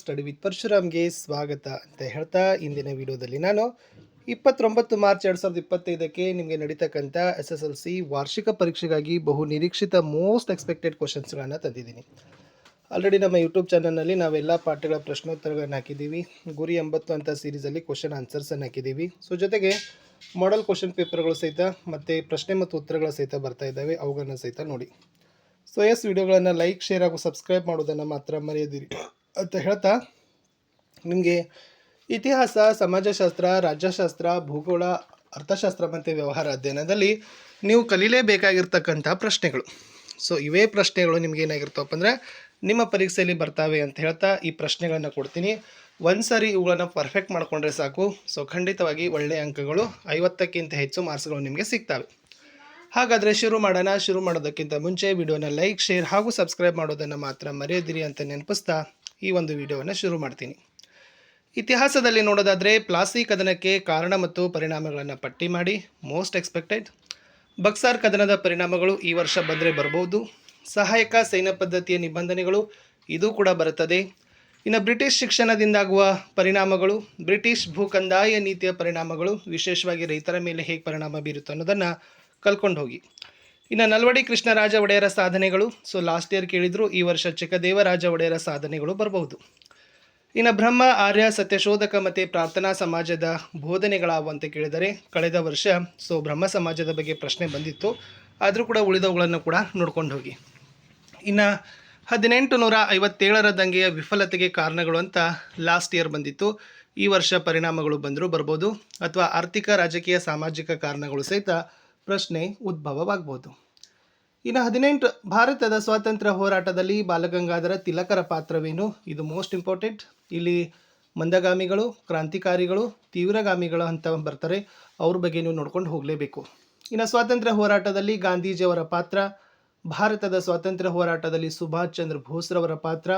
Study with ಪರಶುರಾಮ್ಗೆ ಸ್ವಾಗತ ಅಂತ ಹೇಳ್ತಾ ಇಂದಿನ ವಿಡಿಯೋದಲ್ಲಿ ನಾನು ಇಪ್ಪತ್ತೊಂಬತ್ತು ಮಾರ್ಚ್ ಎರಡು ಸಾವಿರದ ಇಪ್ಪತ್ತೈದಕ್ಕೆ ನಿಮಗೆ ನಡೀತಕ್ಕಂಥ ಎಸ್ ಎಸ್ ಎಲ್ ಸಿ ವಾರ್ಷಿಕ ಪರೀಕ್ಷೆಗಾಗಿ ಬಹು ನಿರೀಕ್ಷಿತ ಮೋಸ್ಟ್ ಎಕ್ಸ್ಪೆಕ್ಟೆಡ್ ಕ್ವಶನ್ಸ್ಗಳನ್ನು ತಂದಿದ್ದೀನಿ. ಆಲ್ರೆಡಿ ನಮ್ಮ ಯೂಟ್ಯೂಬ್ ಚಾನಲ್ನಲ್ಲಿ ನಾವೆಲ್ಲ ಪಾಠಗಳ ಪ್ರಶ್ನೋತ್ತರಗಳನ್ನು ಹಾಕಿದ್ದೀವಿ. ಗುರಿ ಎಂಬತ್ತು ಅಂತ ಸೀರೀಸಲ್ಲಿ ಕ್ವಶನ್ ಆನ್ಸರ್ಸನ್ನು ಹಾಕಿದ್ದೀವಿ. ಸೊ ಜೊತೆಗೆ ಮಾಡೆಲ್ ಕ್ವಶನ್ ಪೇಪರ್ಗಳು ಸಹಿತ ಮತ್ತು ಪ್ರಶ್ನೆ ಮತ್ತು ಉತ್ತರಗಳ ಸಹಿತ ಬರ್ತಾ ಇದ್ದಾವೆ. ಅವುಗಳನ್ನು ಸಹಿತ ನೋಡಿ. ಸೊ ಎಸ್ ವಿಡಿಯೋಗಳನ್ನು ಲೈಕ್ ಶೇರ್ ಹಾಗೂ ಸಬ್ಸ್ಕ್ರೈಬ್ ಮಾಡೋದನ್ನು ಮಾತ್ರ ಮರೆಯದಿರಿ. ಅಂತ ಹೇಳ್ತಾ, ನಿಮಗೆ ಇತಿಹಾಸ, ಸಮಾಜಶಾಸ್ತ್ರ, ರಾಜ್ಯಶಾಸ್ತ್ರ, ಭೂಗೋಳ, ಅರ್ಥಶಾಸ್ತ್ರ ಮತ್ತು ವ್ಯವಹಾರ ಅಧ್ಯಯನದಲ್ಲಿ ನೀವು ಕಲೀಲೇಬೇಕಾಗಿರ್ತಕ್ಕಂಥ ಪ್ರಶ್ನೆಗಳು. ಸೊ ಇವೇ ಪ್ರಶ್ನೆಗಳು ನಿಮ್ಗೆ ಏನಾಗಿರ್ತಾವಪ್ಪ ಅಂದರೆ ನಿಮ್ಮ ಪರೀಕ್ಷೆಯಲ್ಲಿ ಬರ್ತಾವೆ ಅಂತ ಹೇಳ್ತಾ ಈ ಪ್ರಶ್ನೆಗಳನ್ನು ಕೊಡ್ತೀನಿ. ಒಂದು ಸಾರಿ ಇವುಗಳನ್ನು ಪರ್ಫೆಕ್ಟ್ ಮಾಡಿಕೊಂಡ್ರೆ ಸಾಕು. ಸೊ ಖಂಡಿತವಾಗಿ ಒಳ್ಳೆಯ ಅಂಕಗಳು, ಐವತ್ತಕ್ಕಿಂತ ಹೆಚ್ಚು ಮಾರ್ಕ್ಸ್ಗಳು ನಿಮಗೆ ಸಿಗ್ತವೆ. ಹಾಗಾದರೆ ಶುರು ಮಾಡೋಣ. ಶುರು ಮಾಡೋದಕ್ಕಿಂತ ಮುಂಚೆ ವಿಡಿಯೋನ ಲೈಕ್, ಶೇರ್ ಹಾಗೂ ಸಬ್ಸ್ಕ್ರೈಬ್ ಮಾಡೋದನ್ನು ಮಾತ್ರ ಮರೆಯದಿರಿ ಅಂತ ನೆನಪಿಸ್ತಾ ಈ ಒಂದು ವಿಡಿಯೋವನ್ನು ಶುರು ಮಾಡ್ತೀನಿ. ಇತಿಹಾಸದಲ್ಲಿ ನೋಡೋದಾದರೆ ಪ್ಲಾಸಿ ಕದನಕ್ಕೆ ಕಾರಣ ಮತ್ತು ಪರಿಣಾಮಗಳನ್ನು ಪಟ್ಟಿ ಮಾಡಿ ಮೋಸ್ಟ್ ಎಕ್ಸ್ಪೆಕ್ಟೆಡ್ ಬಕ್ಸಾರ್ ಕದನದ ಪರಿಣಾಮಗಳು ಈ ವರ್ಷ ಬಂದರೆ ಬರಬಹುದು ಸಹಾಯಕ ಸೈನ್ಯ ಪದ್ಧತಿಯ ನಿಬಂಧನೆಗಳು ಇದು ಕೂಡ ಬರುತ್ತದೆ. ಇನ್ನು ಬ್ರಿಟಿಷ್ ಶಿಕ್ಷಣದಿಂದಾಗುವ ಪರಿಣಾಮಗಳು, ಬ್ರಿಟಿಷ್ ಭೂಕಂದಾಯ ನೀತಿಯ ಪರಿಣಾಮಗಳು, ವಿಶೇಷವಾಗಿ ರೈತರ ಮೇಲೆ ಹೇಗೆ ಪರಿಣಾಮ ಬೀರುತ್ತೆ ಅನ್ನೋದನ್ನು ಕಲ್ಕೊಂಡು ಹೋಗಿ. ಇನ್ನು ನಲ್ವಡಿ ಕೃಷ್ಣರಾಜ ಒಡೆಯರ ಸಾಧನೆಗಳು. ಸೊ ಲಾಸ್ಟ್ ಇಯರ್ ಕೇಳಿದ್ರು, ಈ ವರ್ಷ ಚಿಕ್ಕದೇವರಾಜ ಒಡೆಯರ ಸಾಧನೆಗಳು ಬರಬಹುದು. ಇನ್ನು ಬ್ರಹ್ಮ, ಆರ್ಯ, ಸತ್ಯಶೋಧಕ ಮತ್ತು ಪ್ರಾರ್ಥನಾ ಸಮಾಜದ ಬೋಧನೆಗಳಾವು ಅಂತ ಕೇಳಿದರೆ, ಕಳೆದ ವರ್ಷ ಸೊ ಬ್ರಹ್ಮ ಸಮಾಜದ ಬಗ್ಗೆ ಪ್ರಶ್ನೆ ಬಂದಿತ್ತು. ಆದರೂ ಕೂಡ ಉಳಿದವುಗಳನ್ನು ಕೂಡ ನೋಡ್ಕೊಂಡು ಹೋಗಿ. ಇನ್ನು ಹದಿನೆಂಟು ನೂರ ಐವತ್ತೇಳರ ದಂಗೆಯ ವಿಫಲತೆಗೆ ಕಾರಣಗಳು ಅಂತ ಲಾಸ್ಟ್ ಇಯರ್ ಬಂದಿತ್ತು. ಈ ವರ್ಷ ಪರಿಣಾಮಗಳು ಬಂದರೂ ಬರ್ಬೋದು. ಅಥವಾ ಆರ್ಥಿಕ, ರಾಜಕೀಯ, ಸಾಮಾಜಿಕ ಕಾರಣಗಳು ಸಹಿತ ಪ್ರಶ್ನೆ ಉದ್ಭವವಾಗ್ಬೋದು. ಇನ್ನು ಹದಿನೆಂಟು, ಭಾರತದ ಸ್ವಾತಂತ್ರ್ಯ ಹೋರಾಟದಲ್ಲಿ ಬಾಲಗಂಗಾಧರ ತಿಲಕರ ಪಾತ್ರವೇನು? ಇದು ಮೋಸ್ಟ್ ಇಂಪಾರ್ಟೆಂಟ್ ಇಲ್ಲಿ ಮಂದಗಾಮಿಗಳು, ಕ್ರಾಂತಿಕಾರಿಗಳು, ತೀವ್ರಗಾಮಿಗಳು ಅಂತ ಬರ್ತಾರೆ. ಅವ್ರ ಬಗ್ಗೆ ನೀವು ನೋಡ್ಕೊಂಡು ಹೋಗಲೇಬೇಕು. ಇನ್ನು ಸ್ವಾತಂತ್ರ್ಯ ಹೋರಾಟದಲ್ಲಿ ಗಾಂಧೀಜಿಯವರ ಪಾತ್ರ, ಭಾರತದ ಸ್ವಾತಂತ್ರ್ಯ ಹೋರಾಟದಲ್ಲಿ ಸುಭಾಷ್ ಚಂದ್ರ ಬೋಸ್ರವರ ಪಾತ್ರ,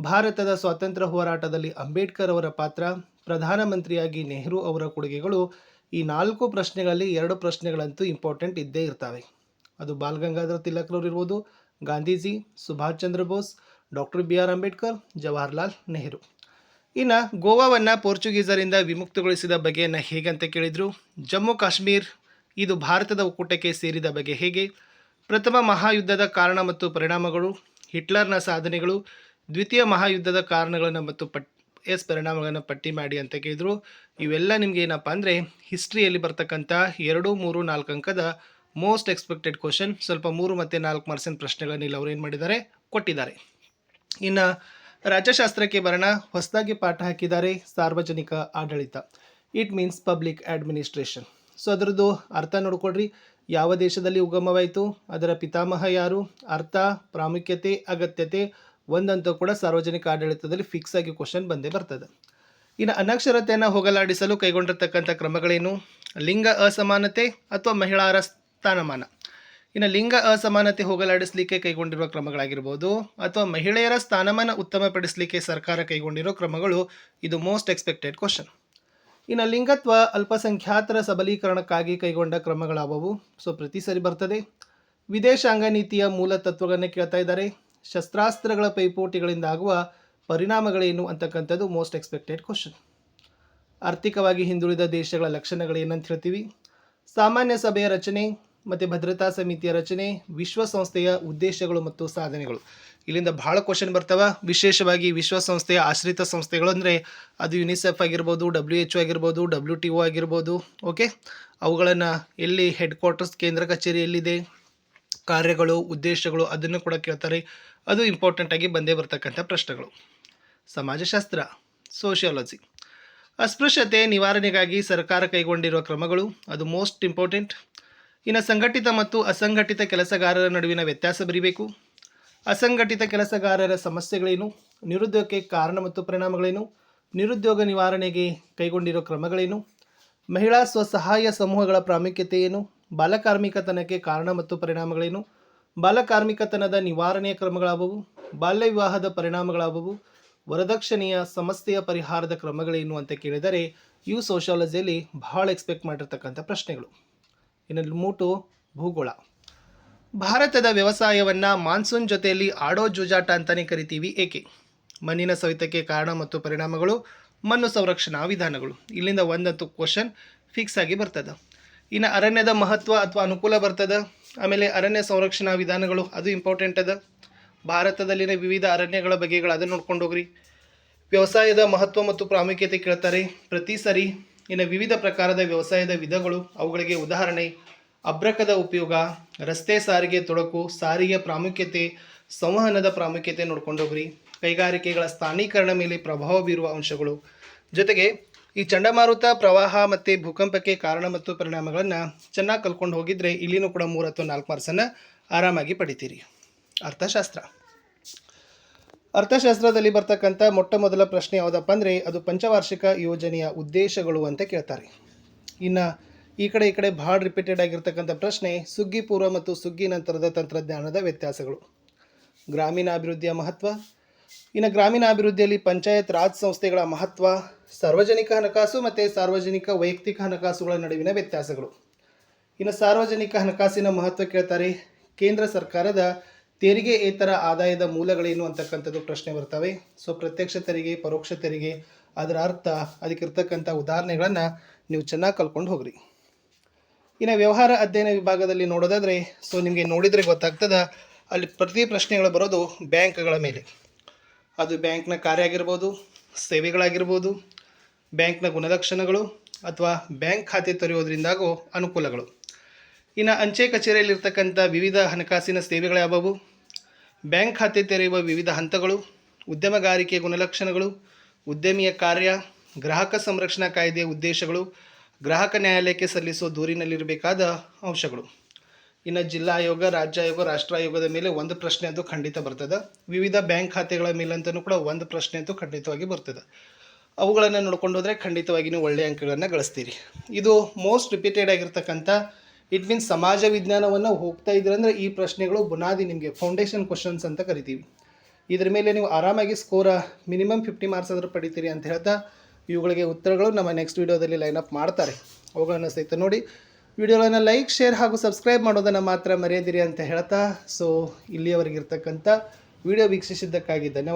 ಭಾರತದ ಸ್ವಾತಂತ್ರ್ಯ ಹೋರಾಟದಲ್ಲಿ ಅಂಬೇಡ್ಕರ್ ಅವರ ಪಾತ್ರ, ಪ್ರಧಾನಮಂತ್ರಿಯಾಗಿ ನೆಹರು ಅವರ ಕೊಡುಗೆಗಳು ಈ ನಾಲ್ಕು ಪ್ರಶ್ನೆಗಳಲ್ಲಿ ಎರಡು ಪ್ರಶ್ನೆಗಳಂತೂ ಇಂಪಾರ್ಟೆಂಟ್ ಇದ್ದೇ ಇರ್ತವೆ. ಅದು ಬಾಲ್ ಗಂಗಾಧರ ತಿಲಕ್ರವ್ರು ಇರ್ಬೋದು, Gandhiji, Subhash Chandra Bose, doctor B R Ambedkar, Jawaharlal Nehru. ಇನ್ನು ಗೋವಾವನ್ನು ಪೋರ್ಚುಗೀಸರಿಂದ ವಿಮುಕ್ತಗೊಳಿಸಿದ ಬಗೆಯನ್ನು ಹೇಗಂತ ಕೇಳಿದರು? ಜಮ್ಮು ಕಾಶ್ಮೀರ್, ಇದು ಭಾರತದ ಒಕ್ಕೂಟಕ್ಕೆ ಸೇರಿದ ಬಗೆ ಹೇಗೆ? ಪ್ರಥಮ ಮಹಾಯುದ್ಧದ ಕಾರಣ ಮತ್ತು ಪರಿಣಾಮಗಳು, ಹಿಟ್ಲರ್ನ ಸಾಧನೆಗಳು, ದ್ವಿತೀಯ ಮಹಾಯುದ್ಧದ ಕಾರಣಗಳನ್ನು ಮತ್ತು ಪಟ್ ಎಸ್ ಪರಿಣಾಮಗಳನ್ನು ಪಟ್ಟಿ ಮಾಡಿ ಅಂತ ಕೇಳಿದ್ರು. ಇವೆಲ್ಲ ನಿಮ್ಗೆ ಏನಪ್ಪ ಅಂದರೆ ಹಿಸ್ಟ್ರಿಯಲ್ಲಿ ಬರ್ತಕ್ಕಂಥ ಎರಡು, ಮೂರು, ನಾಲ್ಕು ಅಂಕದ ಮೋಸ್ಟ್ ಎಕ್ಸ್ಪೆಕ್ಟೆಡ್ ಕ್ವಶನ್ ಸ್ವಲ್ಪ ಮೂರು ಮತ್ತು ನಾಲ್ಕು ಮಾರ್ಕ್ಸಿನ ಪ್ರಶ್ನೆಗಳನ್ನ ಇಲ್ಲಿ ಅವ್ರು ಏನು ಮಾಡಿದ್ದಾರೆ, ಕೊಟ್ಟಿದ್ದಾರೆ. ಇನ್ನು ರಾಜ್ಯಶಾಸ್ತ್ರಕ್ಕೆ ಬರೋಣ. ಹೊಸದಾಗಿ ಪಾಠ ಹಾಕಿದ್ದಾರೆ ಸಾರ್ವಜನಿಕ ಆಡಳಿತ. It means public administration so ಅದರದ್ದು ಅರ್ಥ ನೋಡ್ಕೊಡ್ರಿ ಯಾವ ದೇಶದಲ್ಲಿ ಉಗಮವಾಯಿತು? ಅದರ ಪಿತಾಮಹ ಯಾರು? ಅರ್ಥ, ಪ್ರಾಮುಖ್ಯತೆ, ಅಗತ್ಯತೆ ಒಂದಂತೂ ಕೂಡ ಸಾರ್ವಜನಿಕ ಆಡಳಿತದಲ್ಲಿ ಫಿಕ್ಸ್ ಆಗಿ ಕ್ವಶನ್ ಬಂದೇ ಬರ್ತದೆ. ಇನ್ನು ಅನಕ್ಷರತೆಯನ್ನು ಹೋಗಲಾಡಿಸಲು ಕೈಗೊಂಡಿರ್ತಕ್ಕಂಥ ಕ್ರಮಗಳೇನು? ಲಿಂಗ ಅಸಮಾನತೆ ಅಥವಾ ಮಹಿಳಾರ ಸ್ಥಾನಮಾನ ಇನ್ನು ಲಿಂಗ ಅಸಮಾನತೆ ಹೋಗಲಾಡಿಸಲಿಕ್ಕೆ ಕೈಗೊಂಡಿರುವ ಕ್ರಮಗಳಾಗಿರ್ಬೋದು, ಅಥವಾ ಮಹಿಳೆಯರ ಸ್ಥಾನಮಾನ ಉತ್ತಮಪಡಿಸಲಿಕ್ಕೆ ಸರ್ಕಾರ ಕೈಗೊಂಡಿರೋ ಕ್ರಮಗಳು ಇದು ಮೋಸ್ಟ್ ಎಕ್ಸ್ಪೆಕ್ಟೆಡ್ ಕ್ವಶನ್ ಇನ್ನು ಲಿಂಗತ್ವ ಅಲ್ಪಸಂಖ್ಯಾತರ ಸಬಲೀಕರಣಕ್ಕಾಗಿ ಕೈಗೊಂಡ ಕ್ರಮಗಳಾವವು? ಸೊ ಪ್ರತಿ ಸರಿ ಬರ್ತದೆ. ವಿದೇಶಾಂಗ ನೀತಿಯ ಮೂಲ ತತ್ವಗಳನ್ನು ಕೇಳ್ತಾ ಇದ್ದಾರೆ. ಶಸ್ತ್ರಾಸ್ತ್ರಗಳ ಪೈಪೋಟಿಗಳಿಂದ ಆಗುವ ಪರಿಣಾಮಗಳೇನು ಅಂತಕ್ಕಂಥದ್ದು ಮೋಸ್ಟ್ ಎಕ್ಸ್ಪೆಕ್ಟೆಡ್ ಕ್ವಶನ್ ಆರ್ಥಿಕವಾಗಿ ಹಿಂದುಳಿದ ದೇಶಗಳ ಲಕ್ಷಣಗಳು ಏನಂತ ಹೇಳ್ತೀವಿ? ಸಾಮಾನ್ಯ ಸಭೆಯ ರಚನೆ ಮತ್ತು ಭದ್ರತಾ ಸಮಿತಿಯ ರಚನೆ, ವಿಶ್ವಸಂಸ್ಥೆಯ ಉದ್ದೇಶಗಳು ಮತ್ತು ಸಾಧನೆಗಳು. ಇಲ್ಲಿಂದ ಭಾಳ ಕ್ವಶನ್ ಬರ್ತವೆ. ವಿಶೇಷವಾಗಿ ವಿಶ್ವಸಂಸ್ಥೆಯ ಆಶ್ರಿತ ಸಂಸ್ಥೆಗಳು ಅಂದರೆ ಅದು ಯುನಿಸೆಫ್ ಆಗಿರ್ಬೋದು ಡಬ್ಲ್ಯೂ ಎಚ್ ಒ ಆಗಿರ್ಬೋದು ಡಬ್ಲ್ಯೂ ಟಿ ಒ ಆಗಿರ್ಬೋದು ಓಕೆ ಅವುಗಳನ್ನು ಎಲ್ಲಿ ಹೆಡ್ ಕ್ವಾರ್ಟರ್ಸ್ ಕೇಂದ್ರ ಕಚೇರಿ ಎಲ್ಲಿದೆ ಕಾರ್ಯಗಳು, ಉದ್ದೇಶಗಳು ಅದನ್ನು ಕೂಡ ಕೇಳ್ತಾರೆ. ಅದು ಇಂಪಾರ್ಟೆಂಟ್ ಆಗಿ ಬಂದೇ ಬರ್ತಕ್ಕಂಥ ಪ್ರಶ್ನೆಗಳು. ಸಮಾಜಶಾಸ್ತ್ರ ಸೋಷಿಯಾಲಜಿ ಅಸ್ಪೃಶ್ಯತೆ ನಿವಾರಣೆಗಾಗಿ ಸರ್ಕಾರ ಕೈಗೊಂಡಿರುವ ಕ್ರಮಗಳು, ಅದು ಮೋಸ್ಟ್ ಇಂಪಾರ್ಟೆಂಟ್ ಇನ್ನು ಸಂಘಟಿತ ಮತ್ತು ಅಸಂಘಟಿತ ಕೆಲಸಗಾರರ ನಡುವಿನ ವ್ಯತ್ಯಾಸ ಬರೀಬೇಕು. ಅಸಂಘಟಿತ ಕೆಲಸಗಾರರ ಸಮಸ್ಯೆಗಳೇನು? ನಿರುದ್ಯೋಗಕ್ಕೆ ಕಾರಣ ಮತ್ತು ಪರಿಣಾಮಗಳೇನು? ನಿರುದ್ಯೋಗ ನಿವಾರಣೆಗೆ ಕೈಗೊಂಡಿರುವ ಕ್ರಮಗಳೇನು? ಮಹಿಳಾ ಸ್ವಸಹಾಯ ಸಮೂಹಗಳ ಪ್ರಾಮುಖ್ಯತೆ ಏನು? ಬಾಲಕಾರ್ಮಿಕತನಕ್ಕೆ ಕಾರಣ ಮತ್ತು ಪರಿಣಾಮಗಳೇನು? ಬಾಲಕಾರ್ಮಿಕತನದ ನಿವಾರಣೆಯ ಕ್ರಮಗಳಾವವು, ಬಾಲ್ಯ ವಿವಾಹದ ಪರಿಣಾಮಗಳಾವವು, ವರದಕ್ಷಿಣೆಯ ಸಮಸ್ಯೆಯ ಪರಿಹಾರದ ಕ್ರಮಗಳೇನು ಅಂತ ಕೇಳಿದರೆ, ಇವು ಸೋಷಾಲಜಿಯಲ್ಲಿ ಬಹಳ ಎಕ್ಸ್ಪೆಕ್ಟ್ ಮಾಡಿರ್ತಕ್ಕಂಥ ಪ್ರಶ್ನೆಗಳು. ಇನ್ನು ಮೂಟು ಭೂಗೋಳ. ಭಾರತದ ವ್ಯವಸಾಯವನ್ನು ಮಾನ್ಸೂನ್ ಜೊತೆಯಲ್ಲಿ ಆಡೋ ಜೂಜಾಟ ಅಂತಲೇ ಕರಿತೀವಿ, ಏಕೆ? ಮಣ್ಣಿನ ಸವಿತಕ್ಕೆ ಕಾರಣ ಮತ್ತು ಪರಿಣಾಮಗಳು, ಮಣ್ಣು ಸಂರಕ್ಷಣಾ ವಿಧಾನಗಳು. ಇಲ್ಲಿಂದ ಒಂದಂತೂ ಕ್ವಶನ್ ಫಿಕ್ಸ್ ಆಗಿ ಬರ್ತದೆ. ಇನ್ನು ಅರಣ್ಯದ ಮಹತ್ವ ಅಥವಾ ಅನುಕೂಲ ಬರ್ತದೆ? ಆಮೇಲೆ ಅರಣ್ಯ ಸಂರಕ್ಷಣಾ ವಿಧಾನಗಳು, ಅದು ಇಂಪಾರ್ಟೆಂಟ್ ಅದ. ಭಾರತದಲ್ಲಿನ ವಿವಿಧ ಅರಣ್ಯಗಳ ಬಗೆಗಳು ಅದನ್ನು ನೋಡ್ಕೊಂಡು ಹೋಗ್ರಿ. ವ್ಯವಸಾಯದ ಮಹತ್ವ ಮತ್ತು ಪ್ರಾಮುಖ್ಯತೆ ಕೇಳ್ತಾರೆ. ಪ್ರತಿ ಸರಿ ಇನ್ನು ವಿವಿಧ ಪ್ರಕಾರದ ವ್ಯವಸಾಯದ ವಿಧಗಳು, ಅವುಗಳಿಗೆ ಉದಾಹರಣೆ, ಅಬ್ರಕದ ಉಪಯೋಗ, ರಸ್ತೆ ಸಾರಿಗೆ ತೊಡಕು, ಸಾರಿಗೆ ಪ್ರಾಮುಖ್ಯತೆ, ಸಂವಹನದ ಪ್ರಾಮುಖ್ಯತೆ ನೋಡ್ಕೊಂಡು ಹೋಗ್ರಿ. ಕೈಗಾರಿಕೆಗಳ ಸ್ಥಾನೀಕರಣ ಮೇಲೆ ಪ್ರಭಾವ ಬೀರುವ ಅಂಶಗಳು. ಜೊತೆಗೆ ಈ ಚಂಡಮಾರುತ ಪ್ರವಾಹ ಮತ್ತು ಭೂಕಂಪಕ್ಕೆ ಕಾರಣ ಮತ್ತು ಪರಿಣಾಮಗಳನ್ನು ಚೆನ್ನಾಗಿ ಕಲ್ಕೊಂಡು ಹೋಗಿದ್ರೆ ಇಲ್ಲಿನೂ ಕೂಡ ಮೂರು ಅಥವಾ ನಾಲ್ಕು ಮಾರ್ಕ್ಸನ್ನು ಆರಾಮಾಗಿ ಪಡಿತೀರಿ. ಅರ್ಥಶಾಸ್ತ್ರ. ಅರ್ಥಶಾಸ್ತ್ರದಲ್ಲಿ ಬರ್ತಕ್ಕಂಥ ಮೊಟ್ಟ ಮೊದಲ ಪ್ರಶ್ನೆ ಯಾವುದಪ್ಪ ಅಂದರೆ ಅದು ಪಂಚವಾರ್ಷಿಕ ಯೋಜನೆಯ ಉದ್ದೇಶಗಳು ಅಂತ ಕೇಳ್ತಾರೆ. ಇನ್ನು ಈ ಕಡೆ ಈ ಕಡೆ ಭಾಳ ರಿಪೀಟೆಡ್ ಆಗಿರ್ತಕ್ಕಂಥ ಪ್ರಶ್ನೆ, ಸುಗ್ಗಿ ಪೂರ್ವ ಮತ್ತು ಸುಗ್ಗಿ ನಂತರದ ತಂತ್ರಜ್ಞಾನದ ವ್ಯತ್ಯಾಸಗಳು. ಗ್ರಾಮೀಣ ಅಭಿವೃದ್ಧಿಯ ಮಹತ್ವ ಇನ್ನು ಗ್ರಾಮೀಣಾಭಿವೃದ್ಧಿಯಲ್ಲಿ ಪಂಚಾಯತ್ ರಾಜ್ ಸಂಸ್ಥೆಗಳ ಮಹತ್ವ, ಸಾರ್ವಜನಿಕ ಹಣಕಾಸು ಮತ್ತು ಸಾರ್ವಜನಿಕ ವೈಯಕ್ತಿಕ ಹಣಕಾಸುಗಳ ನಡುವಿನ ವ್ಯತ್ಯಾಸಗಳು. ಇನ್ನು ಸಾರ್ವಜನಿಕ ಹಣಕಾಸಿನ ಮಹತ್ವ ಕೇಳ್ತಾರೆ, ಕೇಂದ್ರ ಸರ್ಕಾರದ ತೆರಿಗೆ ಏತರ ಆದಾಯದ ಮೂಲಗಳೇನು ಅಂತಕ್ಕಂಥದ್ದು ಪ್ರಶ್ನೆ ಬರ್ತವೆ. ಸೊ ಪ್ರತ್ಯಕ್ಷ ತೆರಿಗೆ, ಪರೋಕ್ಷ ತೆರಿಗೆ, ಅದರ ಅರ್ಥ ಅದಕ್ಕಿರ್ತಕ್ಕಂಥ ಉದಾಹರಣೆಗಳನ್ನು ನೀವು ಚೆನ್ನಾಗಿ ಕಲ್ಕೊಂಡು ಹೋಗ್ರಿ. ಇನ್ನು ವ್ಯವಹಾರ ಅಧ್ಯಯನ ವಿಭಾಗದಲ್ಲಿ ನೋಡೋದಾದರೆ ಸೊ ನಿಮಗೆ ನೋಡಿದರೆ ಗೊತ್ತಾಗ್ತದ, ಅಲ್ಲಿ ಪ್ರತಿ ಪ್ರಶ್ನೆಗಳು ಬರೋದು ಬ್ಯಾಂಕ್ಗಳ ಮೇಲೆ. ಅದು ಬ್ಯಾಂಕ್ನ ಕಾರ್ಯ ಆಗಿರ್ಬೋದು ಸೇವೆಗಳಾಗಿರ್ಬೋದು, ಬ್ಯಾಂಕ್ನ ಗುಣಲಕ್ಷಣಗಳು ಅಥವಾ ಬ್ಯಾಂಕ್ ಖಾತೆ ತೆರೆಯೋದ್ರಿಂದಾಗೋ ಅನುಕೂಲಗಳು. ಇನ್ನು ಅಂಚೆ ಕಚೇರಿಯಲ್ಲಿರ್ತಕ್ಕಂಥ ವಿವಿಧ ಹಣಕಾಸಿನ ಸೇವೆಗಳು ಯಾವುವು? ಬ್ಯಾಂಕ್ ಖಾತೆ ತೆರೆಯುವ ವಿವಿಧ ಹಂತಗಳು, ಉದ್ಯಮಗಾರಿಕೆ ಗುಣಲಕ್ಷಣಗಳು, ಉದ್ಯಮಿಯ ಕಾರ್ಯ, ಗ್ರಾಹಕ ಸಂರಕ್ಷಣಾ ಕಾಯ್ದೆಯ ಉದ್ದೇಶಗಳು, ಗ್ರಾಹಕ ನ್ಯಾಯಾಲಯಕ್ಕೆ ಸಲ್ಲಿಸುವ ದೂರಿನಲ್ಲಿರಬೇಕಾದ ಅಂಶಗಳು. ಇನ್ನು ಜಿಲ್ಲಾ ಆಯೋಗ, ರಾಜ್ಯ ಆಯೋಗ, ರಾಷ್ಟ್ರ ಆಯೋಗದ ಮೇಲೆ ಒಂದು ಪ್ರಶ್ನೆ ಅಂತೂ ಖಂಡಿತ ಬರ್ತದೆ. ವಿವಿಧ ಬ್ಯಾಂಕ್ ಖಾತೆಗಳ ಮೇಲಂತನೂ ಕೂಡ ಒಂದು ಪ್ರಶ್ನೆ ಅಂತೂ ಖಂಡಿತವಾಗಿ ಬರ್ತದೆ. ಅವುಗಳನ್ನು ನೋಡ್ಕೊಂಡು ಹೋದರೆ ಖಂಡಿತವಾಗಿ ನೀವು ಒಳ್ಳೆಯ ಅಂಕಗಳನ್ನು ಗಳಿಸ್ತೀರಿ. ಇದು ಮೋಸ್ಟ್ ರಿಪೀಟೆಡ್ ಆಗಿರ್ತಕ್ಕಂಥ, ಇಟ್ ಮೀನ್ಸ್ ಸಮಾಜ ವಿಜ್ಞಾನವನ್ನು ಹೋಗ್ತಾ ಇದ್ರಂದ್ರೆ ಈ ಪ್ರಶ್ನೆಗಳು ಬುನಾದಿ ನಿಮಗೆ ಫೌಂಡೇಶನ್ ಕ್ವಶನ್ಸ್ ಅಂತ ಕರಿತೀವಿ. ಇದ್ರ ಮೇಲೆ ನೀವು ಆರಾಮಾಗಿ ಸ್ಕೋರ ಮಿನಿಮಮ್ ಫಿಫ್ಟಿ ಮಾರ್ಕ್ಸ್ ಆದರೂ ಪಡಿತೀರಿ ಅಂತ ಹೇಳ್ತಾ ಇವುಗಳಿಗೆ ಉತ್ತರಗಳು ನಮ್ಮ ನೆಕ್ಸ್ಟ್ ವೀಡಿಯೋದಲ್ಲಿ ಲೈನ್ ಅಪ್ ಮಾಡ್ತಾರೆ. ಅವುಗಳನ್ನು ಸಹಿತ ನೋಡಿ ವಿಡಿಯೋಗಳನ್ನು ಲೈಕ್, ಶೇರ್ ಹಾಗೂ ಸಬ್ಸ್ಕ್ರೈಬ್ ಮಾಡೋದನ್ನು ಮಾತ್ರ ಮರೆಯದಿರಿ ಅಂತ ಹೇಳ್ತಾ ಸೊ ಇಲ್ಲಿಯವರೆಗಿರ್ತಕ್ಕಂಥ ವಿಡಿಯೋ ವೀಕ್ಷಿಸಿದ್ದಕ್ಕಾಗಿ ಧನ್ಯವಾದ.